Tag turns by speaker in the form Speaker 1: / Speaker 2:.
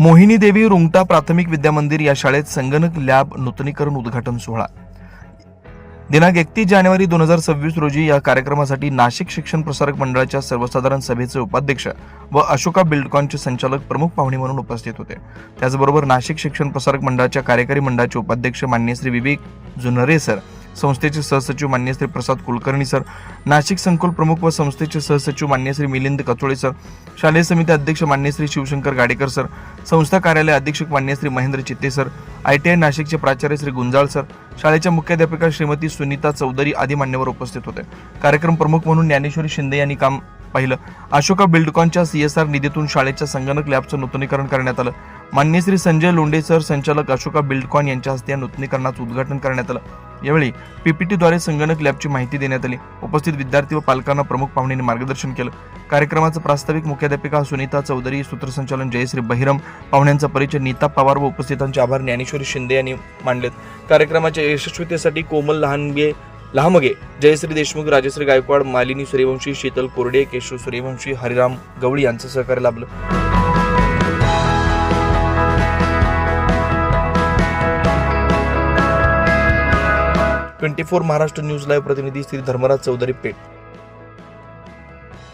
Speaker 1: मोहिनी देवी रुंगटा प्राथमिक विद्यामंदिर या शाळेत संगणक लॅब नूतनीकरण उद्घाटन सोहळा. दिनांक एकतीस जानेवारी दोन हजार सव्वीस रोजी या कार्यक्रमासाठी नाशिक शिक्षण प्रसारक मंडळाच्या सर्वसाधारण सभेचे उपाध्यक्ष व अशोका बिल्डकॉनचे संचालक प्रमुख पाहुणे म्हणून उपस्थित होते. त्याचबरोबर नाशिक शिक्षण प्रसारक मंडळाच्या कार्यकारी मंडळाचे उपाध्यक्ष मान्य श्री विवेक जुनरे सर संस्थेचे सहसचिव मान्य श्री प्रसाद कुलकर्णी सर. नाशिक संकुल प्रमुख व संस्थेचे सहसचिव मान्य श्री मिलिंद कचोळे सर. शालेय समिती अध्यक्ष मान्य श्री शिवशंकर गाडेकर सर. संस्था कार्यालय अधीक्षक मान्य श्री महेंद्र चित्ते सर. आय टी आय नाशिकचे प्राचार्य श्री गुंजाळ सर. शाळेच्या मुख्याध्यापिका श्रीमती सुनीता चौधरी आदी मान्यवर उपस्थित होते. कार्यक्रम प्रमुख म्हणून ज्ञानेश्वरी शिंदे यांनी काम पाहिलं. अशोका बिल्डकॉनच्या सीएसआर निधीतून शाळेच्या संगणक लॅबचं नूतनीकरण करण्यात आलं. मान्य श्री संजय लोंढे सर संचालक अशोका बिल्डकॉन यांच्या हस्ते या नूतनीकरणाचं उद्घाटन करण्यात आलं. यावेळी पीपीटीद्वारे संगणक लॅबची माहिती देण्यात आली. उपस्थित विद्यार्थी व पालकांना प्रमुख पाहुण्यांनी मार्गदर्शन केलं. कार्यक्रमाचं प्रास्ताविक मुख्याध्यापिका सुनीता चौधरी सूत्रसंचालन जयश्री बहिरम पाहुण्यांचा परिचय नीता पवार व उपस्थितांचे आभार ज्ञानेश्वरी शिंदे यांनी मांडलेत कार्यक्रमाच्या यशस्वीतेसाठी कोमल लहानगे लहामगे जयश्री देशमुख राजश्री गायकवाड मालिनी सूर्यवंशी शीतल कोरडे केशव सूर्यवंशी हरिराम गवळी यांचं सहकार्य लाभलं. Twenty four Maharashtra news live प्रतिनिधी श्री धर्मराज चौधरी पेठ.